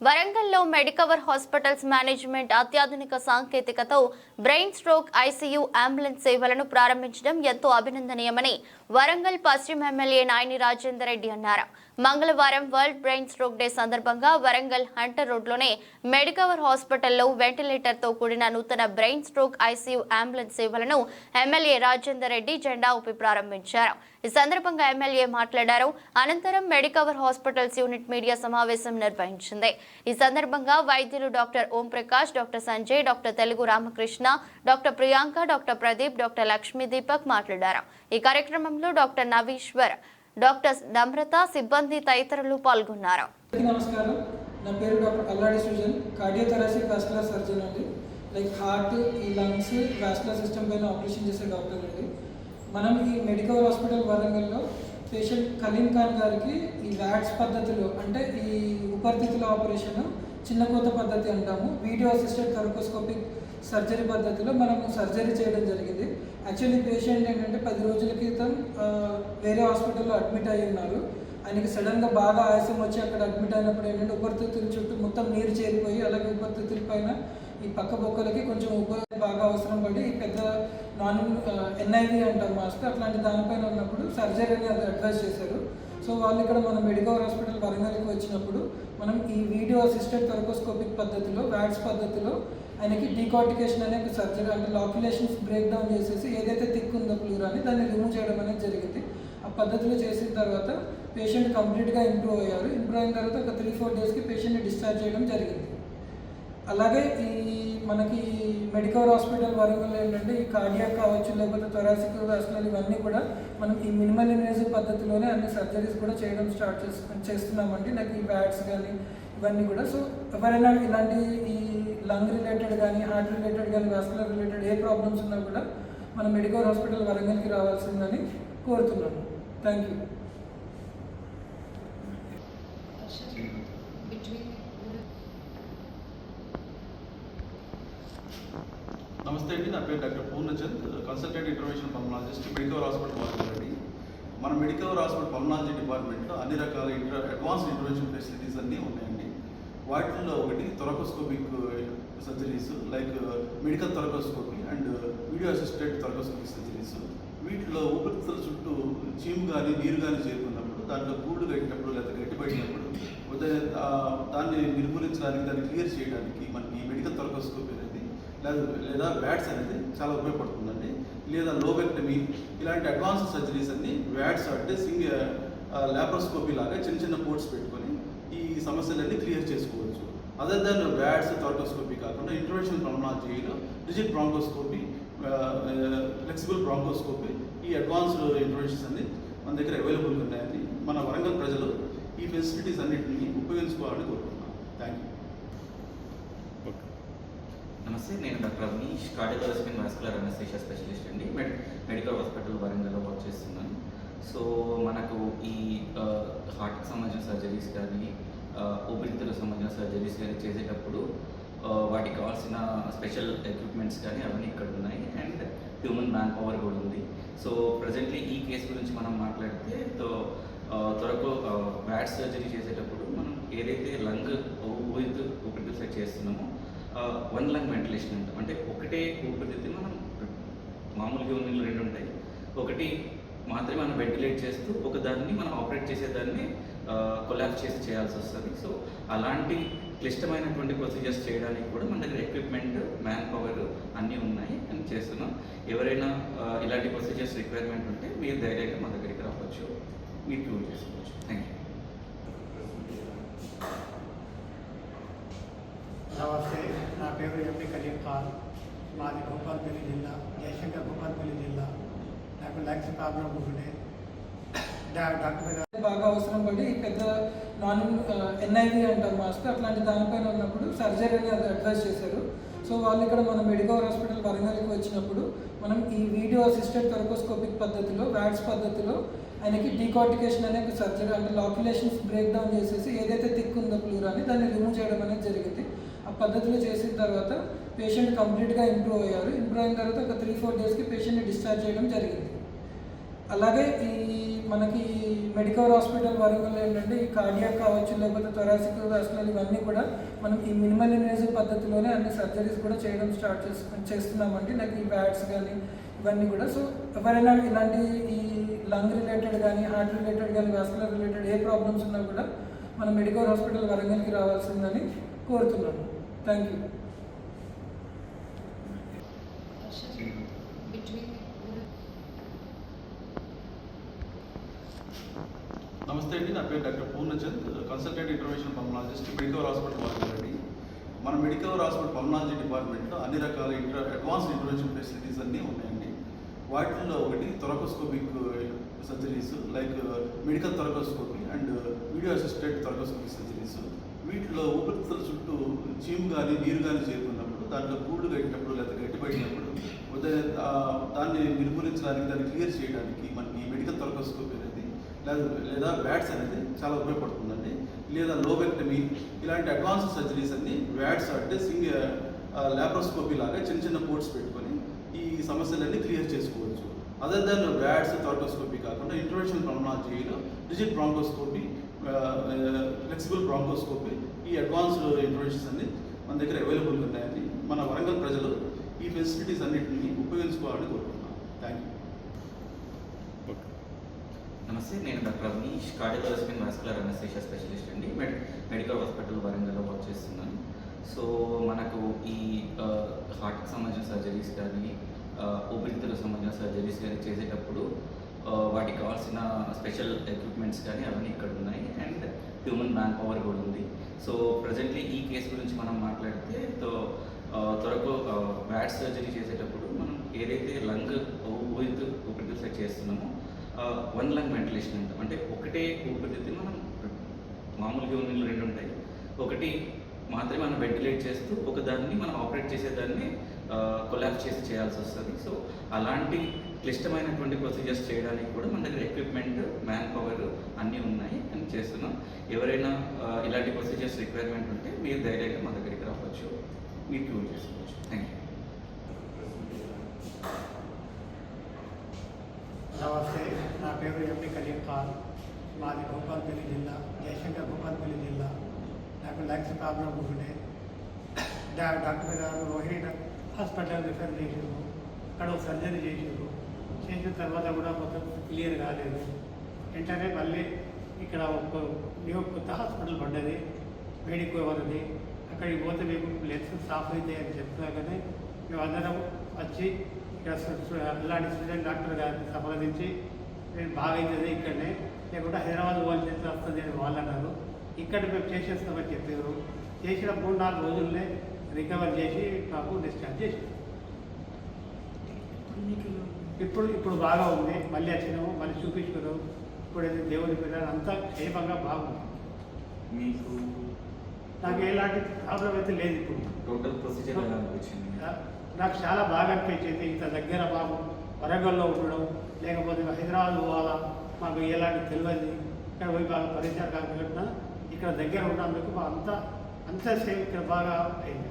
వరంగల్లో Medicover hospitals management అత్యాధునిక సాంకేతికతో బ్రెయిన్ స్ట్రోక్ ఐసీయూ అంబులెన్స్ సేవలను ప్రారంభించడం ఎంతో అభినందనీయమని వరంగల్ పశ్చిమ ఎమ్మెల్యే నాయని రాజేందర్ రెడ్డి అన్నారు. మంగళవారం వరల్డ్ బ్రెయిన్ స్ట్రోక్ డే సందర్భంగా వరంగల్ హంటర్ రోడ్లోనే మెడికవర్ హాస్పిటల్లో వెంటిలేటర్తో కూడిన నూతన బ్రెయిన్ స్ట్రోక్ ఐసీయూ అంబులెన్స్ సేవలను ఎమ్మెల్యే రాజేందర్ రెడ్డి జెండా ఊపి ప్రారంభించారు. ఈ సందర్భంగా ఎమ్మెల్యే మాట్లాడారు. అనంతరం మెడికవర్ హాస్పిటల్స్ యూనిట్ మీడియా సమావేశం నిర్వహించింది. ఈ సందర్భంగా వైద్యులు doctor Om Prakash doctor Sanjay doctor Telugu Ramakrishna doctor Priyanka doctor Pradeep doctor Lakshmi Deepak మాట్లాడారు. ఈ కార్యక్రమంలో డాక్టర్ నవీశ్వర్ డాక్టర్ నమ్రత సిబ్బంది తదితరులు పాల్గొన్నారు. నమస్కారం. నా పేరు doctor Alladi Sujan. Cardiothoracic vascular surgeon అండి. లైక్ హార్ట్ ఈ లంగ్స్ వాస్కులర్ సిస్టమ్ పైన ఆపరేషన్ చేసే డాక్టర్ అండి. మనం ఈ మెడికల్ హాస్పిటల్ వరంగల్లో పేషెంట్ కలీం ఖాన్ గారికి ఈ వ్యాట్స్ పద్ధతిలో అంటే ఈ ఉపరితిత్తుల ఆపరేషన్ చిన్న కోత పద్ధతి అంటాము. వీడియో అసిస్టెడ్ థొరకోస్కోపిక్ సర్జరీ పద్ధతిలో మనం సర్జరీ చేయడం జరిగింది. యాక్చువల్లీ పేషెంట్ ఏంటంటే పది రోజుల క్రితం వేరే హాస్పిటల్లో అడ్మిట్ అయి ఉన్నారు. ఆయనకి సడన్గా బాగా ఆయాసం వచ్చి అక్కడ అడ్మిట్ అయినప్పుడు ఏంటంటే ఉపరితిత్తుల చుట్టూ మొత్తం నీరు చేరిపోయి అలాగే ఉపరితిత్తుల పైన ఈ పక్క బొక్కలకి కొంచెం ఉపరి బాగా అవసరం పడి ఈ పెద్ద నాన్ ఎన్ఐవి అంటారు మాస్క్ అట్లాంటి దానిపైన ఉన్నప్పుడు సర్జరీ అనేది అడ్వైస్ చేశారు. సో వాళ్ళు ఇక్కడ మన మెడికల్ హాస్పిటల్ వరంగల్కి వచ్చినప్పుడు మనం ఈ వీడియో అసిస్టెడ్ థెరకోస్కోపిక్ పద్ధతిలో వ్యాట్స్ పద్ధతిలో ఆయనకి డీకార్టికేషన్ అనే ఒక సర్జరీ అంటే లాక్యులేషన్స్ బ్రేక్ డౌన్ చేసేసి ఏదైతే థిక్ ఉందో ప్లూరాని దాన్ని రిమూవ్ చేయడం అనేది జరిగింది. ఆ పద్ధతిలో చేసిన తర్వాత పేషెంట్ కంప్లీట్గా ఇంప్రూవ్ అయ్యారు. ఇంప్రూవ్ అయిన తర్వాత ఒక త్రీ ఫోర్ డేస్కి పేషెంట్ని డిశ్చార్జ్ చేయడం జరిగింది. అలాగే ఈ మనకి మెడికల్ హాస్పిటల్ వరంగల్ ఏంటంటే ఈ కార్డియా కావచ్చు లేకపోతే థొరాసిక్ వాస్కులర్ ఇవన్నీ కూడా మనం ఈ మినిమల్ ఇన్వేజివ్ పద్ధతిలోనే అన్ని సర్జరీస్ కూడా చేయడం స్టార్ట్ చేసు చేస్తున్నామండి. నాకు ఈ బ్యాడ్స్ కానీ ఇవన్నీ కూడా. సో ఎవరైనా ఇలాంటి ఈ లంగ్ రిలేటెడ్ కానీ హార్ట్ రిలేటెడ్ కానీ వాస్కులర్ రిలేటెడ్ ఏ ప్రాబ్లమ్స్ ఉన్నా కూడా మన మెడికల్ హాస్పిటల్ వరంగల్కి రావాల్సిందని కోరుతున్నాను. థ్యాంక్ యూ నమస్తే అండి నా పేరు doctor Purnachand consultant intervention pulmonologist medical hospital వారండి మన మెడికల్ హాస్పిటల్ పల్మనాలజీ డిపార్ట్మెంట్లో అన్ని రకాల ఇంటర్ అడ్వాన్స్డ్ ఇంటర్వెన్షన్ ఫెసిలిటీస్ అన్నీ ఉన్నాయండి. వాటిల్లో ఒకటి thoracoscopic surgeries like medical thoracoscopy and video assisted thoracoscopic surgeries వీటిలో ఉపరితల చుట్టూ చీము కానీ నీరు కానీ చేరుకున్నప్పుడు దాంట్లో గూళ్ళు కట్టినప్పుడు లేదా గట్టిపడినప్పుడు దాన్ని నిర్మూలించడానికి దాన్ని క్లియర్ చేయడానికి మనకి మెడికల్ థొరకోస్కోపీ అనేది లేదా లేదా వ్యాట్స్ అనేది చాలా ఉపయోగపడుతుందండి. లేదా లోబెక్టమీ ఇలాంటి అడ్వాన్స్ సర్జరీస్ అన్ని వ్యాట్స్ అంటే సింగ్ ల్యాప్రోస్కోపీ లాగా చిన్న చిన్న పోర్ట్స్ పెట్టుకొని ఈ సమస్యలన్నీ క్లియర్ చేసుకోవచ్చు. అదర్ దాన్ వ్యాట్స్ థాటోస్కోపీ కాకుండా ఇంటర్వెన్షన్ పల్మనాలజీలో డిజిట్ బ్రాంకోస్కోపీ ఫ్లెక్సిబుల్ బ్రాంకోస్కోపీ ఈ అడ్వాన్స్డ్ ఇంటర్వెన్షన్స్ అన్ని మన దగ్గర అవైలబుల్గా ఉన్నాయని మన వరంగల్ ప్రజలు ఈ ఫెసిలిటీస్ అన్నింటినీ ఉపయోగించుకోవాలని కోరుకుంటున్నాను థ్యాంక్ యూ నమస్తే నేను doctor Ramesh cardiology vascular anaesthesia specialist అండి. మెడ్ మెడికల్ హాస్పిటల్ వరంగల్లో వర్క్ చేస్తున్నాను. సో మనకు ఈ హార్ట్కి సంబంధించిన సర్జరీస్ కానీ ఊపిరితిత్తులకు సంబంధించిన సర్జరీస్ కానీ చేసేటప్పుడు వాటికి కావాల్సిన స్పెషల్ ఎక్విప్మెంట్స్ కానీ అవన్నీ ఇక్కడ ఉన్నాయి. అండ్ హ్యూమన్ మ్యాన్ పవర్ కూడా ఉంది. సో ప్రజెంట్లీ ఈ కేసు గురించి మనం మాట్లాడితే త్వరకు వ్యాట్ సర్జరీ చేసేటప్పుడు మనం ఏదైతే లంగ్ ఊపిరితిత్తు ఊపిరితిత్తు సెట్ చేస్తున్నామో వన్ లంగ్ వెంటిలేషన్ అంటాం. అంటే ఒకటే ఊపిరితిత్తుని మనం మామూలుగా ఉన్న రెండు ఉంటాయి. ఒకటి మాత్రమే మనం వెంటిలేట్ చేస్తూ ఒక దాన్ని మనం ఆపరేట్ చేసేదాన్ని కొలాబ్స్ చేసి చేయాల్సి వస్తుంది. సో అలాంటి క్లిష్టమైనటువంటి ప్రొసీజర్స్ చేయడానికి కూడా మన దగ్గర ఎక్విప్మెంట్ మ్యాన్ పవర్ అన్నీ ఉన్నాయి అని చేస్తున్నాం. ఎవరైనా ఇలాంటి ప్రొసీజర్స్ రిక్వైర్మెంట్ ఉంటే మీరు ధైర్యంగా మా దగ్గరికి రావచ్చు. మీరు యూజ్ చేసుకోవచ్చు. థ్యాంక్ యూ నమస్తే. నా పేరు ఎంపీ కలీం ఖాన్ మాది భూపాల్పల్లి జిల్లా జయశంకర్ భూపాల్పల్లి జిల్లా. నాకు లంగ్స్ ప్రాబ్లం ఉండే. డాక్టర్ బాగా అవసరం పడి పెద్ద నాన్ ఎన్ఐవి అంటారు మాస్టర్. అట్లాంటి దానిపైన ఉన్నప్పుడు సర్జరీ అనేది అడ్వైస్ చేశారు. సో వాళ్ళు ఇక్కడ మన మెడికల్ హాస్పిటల్ వరంగల్కి వచ్చినప్పుడు మనం ఈ వీడియో అసిస్టెడ్ థెరకోస్కోపిక్ పద్ధతిలో వ్యాట్స్ పద్ధతిలో ఆయనకి డీకార్టికేషన్ అనే ఒక సర్జరీ అంటే లాక్యులేషన్స్ బ్రేక్ డౌన్ చేసేసి ఏదైతే థిక్ ఉందో ప్లూరాని దాన్ని రిమూవ్ చేయడం అనేది జరిగింది. పద్ధతిలో చేసిన తర్వాత పేషెంట్ కంప్లీట్గా ఇంప్రూవ్ అయ్యారు. ఇంప్రూవ్ అయిన తర్వాత ఒక త్రీ ఫోర్ డేస్కి పేషెంట్ని డిశ్చార్జ్ చేయడం జరిగింది. అలాగే ఈ మనకి మెడికల్ హాస్పిటల్ వరంగల్ ఏంటంటే ఈ కార్డియాక్ కావచ్చు లేకపోతే థొరాసిక్ వాస్కులర్ ఇవన్నీ కూడా మనం ఈ మినిమల్ ఇన్వేజివ్ పద్ధతిలోనే అన్ని సర్జరీస్ కూడా చేయడం స్టార్ట్ చేసు చేస్తున్నామండి. లైక్ ఈ బ్యాట్స్ కానీ ఇవన్నీ కూడా. సో ఎవరైనా ఇలాంటి ఈ లంగ్ రిలేటెడ్ కానీ హార్ట్ రిలేటెడ్ కానీ వాస్కులర్ రిలేటెడ్ ఏ ప్రాబ్లమ్స్ ఉన్నా కూడా మనం మెడికల్ హాస్పిటల్ వరంగల్కి రావాల్సిందని కోరుతున్నాను. థ్యాంక్ యూ నమస్తే అండి నా పేరు doctor Purnachand consultant intervention pulmonologist Medicover hospital వాళ్ళండి మన మెడికవర్ హాస్పిటల్ పల్మనాలజీ డిపార్ట్మెంట్లో అన్ని రకాల ఇంటర్ అడ్వాన్స్డ్ ఇంటర్వెన్షన్ ఫెసిలిటీస్ అన్నీ ఉన్నాయండి. వాటిల్లో ఒకటి thoracoscopic surgeries like medical thoracoscopy and video assisted thoracoscopic surgeries వీటిలో ఉపరితల చుట్టూ చీము కానీ నీరు కానీ చేరుకున్నప్పుడు దాంట్లో గూడు కట్టినప్పుడు లేదా గట్టి పడినప్పుడు దాన్ని నిర్మూలించడానికి దాన్ని క్లియర్ చేయడానికి మనకి మెడికల్ థొరకోస్కోపీ అనేది లేదా లేదా వ్యాట్స్ అనేది చాలా ఉపయోగపడుతుందండి. లేదా లోబెక్టమీ ఇలాంటి అడ్వాన్స్ సర్జరీస్ అన్ని వ్యాట్స్ అంటే సింగ్ ల్యాప్రోస్కోపీ లాగా చిన్న చిన్న పోర్ట్స్ పెట్టుకొని ఈ సమస్యలన్నీ క్లియర్ చేసుకోవచ్చు. అదర్ దాన్ వ్యాట్స్ థాటోస్కోపీ కాకుండా ఇంటర్వెన్షన్ పల్మనాలజీలో డిజిట్ బ్రాంకోస్కోపీ ఫ్లెక్సిబుల్ బ్రాంకోస్కోపీ ఈ అడ్వాన్స్డ్ ఇంటర్వెన్షన్స్ అన్ని మన దగ్గర అవైలబుల్గా ఉన్నాయని మన వరంగల్ ప్రజలు ఈ ఫెసిలిటీస్ అన్నింటినీ ఉపయోగించుకోవాలని కోరుకుంటున్నాను థ్యాంక్ యూ నమస్తే నేను doctor Avneesh cardiological vascular anaesthesia specialist అండి. మెడ్ మెడికల్ హాస్పిటల్ వరంగల్లో వర్క్ చేస్తున్నాను. సో మనకు ఈ హార్ట్కి సంబంధించిన సర్జరీస్ కానీ ఊపిరితిత్తులకు సంబంధించిన సర్జరీస్ కానీ చేసేటప్పుడు వాటికి కావాల్సిన స్పెషల్ ఎక్విప్మెంట్స్ కానీ అవన్నీ ఇక్కడ ఉన్నాయి. అండ్ హ్యూమన్ మ్యాన్ పవర్ కూడా ఉంది. సో ప్రజెంట్లీ ఈ కేసు గురించి మనం మాట్లాడితే త్వరకు బ్యాడ్ త్వరగా సర్జరీ చేసేటప్పుడు మనం ఏదైతే లంగ్ ఊపిరితి ఊపిరితిత్తులు సెట్ చేస్తున్నామో వన్ లంగ్ వెంటిలేషన్ అంటాం. అంటే ఒకటే ఊపిరితిత్తుని మనం మామూలుగా ఉన్న రెండు ఉంటాయి. ఒకటి మాత్రమే మనం వెంటిలేట్ చేస్తూ ఒక దాన్ని మనం ఆపరేట్ చేసేదాన్ని కొలాబ్ చేసి చేయాల్సి వస్తుంది. సో అలాంటి క్లిష్టమైనటువంటి ప్రొసీజర్స్ చేయడానికి కూడా మన దగ్గర ఎక్విప్మెంట్ మ్యాన్ పవర్ అన్నీ ఉన్నాయి అని చేస్తున్నాం. ఎవరైనా ఇలాంటి ప్రొసీజర్స్ రిక్వైర్మెంట్ ఉంటే మీరు ధైర్యంగా మా దగ్గరికి రావచ్చు. మీరు క్యూర్ చేసుకోవచ్చు. థ్యాంక్ యూ నమస్తే. నా పేరు ఎంపీ కరీం ఖాన్. మాది భూపాల్పల్లి జిల్లా జయశంకర్ భూపాల్పల్లి జిల్లా. నాకు లంగ్స్ ప్రాబ్లం ఉండే. డాక్టర్ గారు రోహిణి హాస్పిటల్ రిఫర్ చేసారు అక్కడ ఒక సర్జరీ చేసారు చేసిన తర్వాత కూడా మొత్తం క్లియర్ కాలేదు. వెంటనే మళ్ళీ ఇక్కడ ఒక న్యూ కొత్త హాస్పిటల్ పడ్డది వేడికి ఉన్నది అక్కడికి పోతే మీకు లెన్స్ సాఫ్ అవుతాయి అని చెప్తున్నా కానీ మేము అందరం వచ్చి ఇక్కడ సు- అలాంటి స్టూడెంట్ డాక్టర్ గారిని సంప్రదించి మేము బాగా అవుతుంది ఇక్కడనే. లేకుంటే హైదరాబాద్ వాళ్ళు పోవాల్సి వస్తుంది అని వాళ్ళు అన్నారు. ఇక్కడ మేము చేసేస్తామని చెప్పారు. చేసిన మూడు నాలుగు రోజుల్నే రికవర్ చేసి మాకు డిశ్చార్జ్ చేశారు. ఇప్పుడు ఇప్పుడు బాగా ఉంది. మళ్ళీ వచ్చినాము మళ్ళీ చూపించుకున్నాము ఇప్పుడు ఏదో దేవుని పిల్లలు అంతా క్షేమంగా బాగుంది. మీకు నాకు ఎలాంటి ప్రాబ్లం అయితే లేదు ఇప్పుడు. టోటల్ ప్రొసీజర్ ఎలా అనిపించింది? నా- నాకు చాలా బాగా అనిపించింది ఇంత దగ్గర బాబు వరంగల్లో ఉండడం లేకపోతే హైదరాబాద్ పోవాలా మాకు ఎలాంటి తెలియదు. ఇక్కడ పోయి బాగా పరిచయం కాకుండా ఇక్కడ దగ్గర ఉన్నందుకు మా అంతా అంతా సేమ్ ఇక్కడ బాగా అయింది.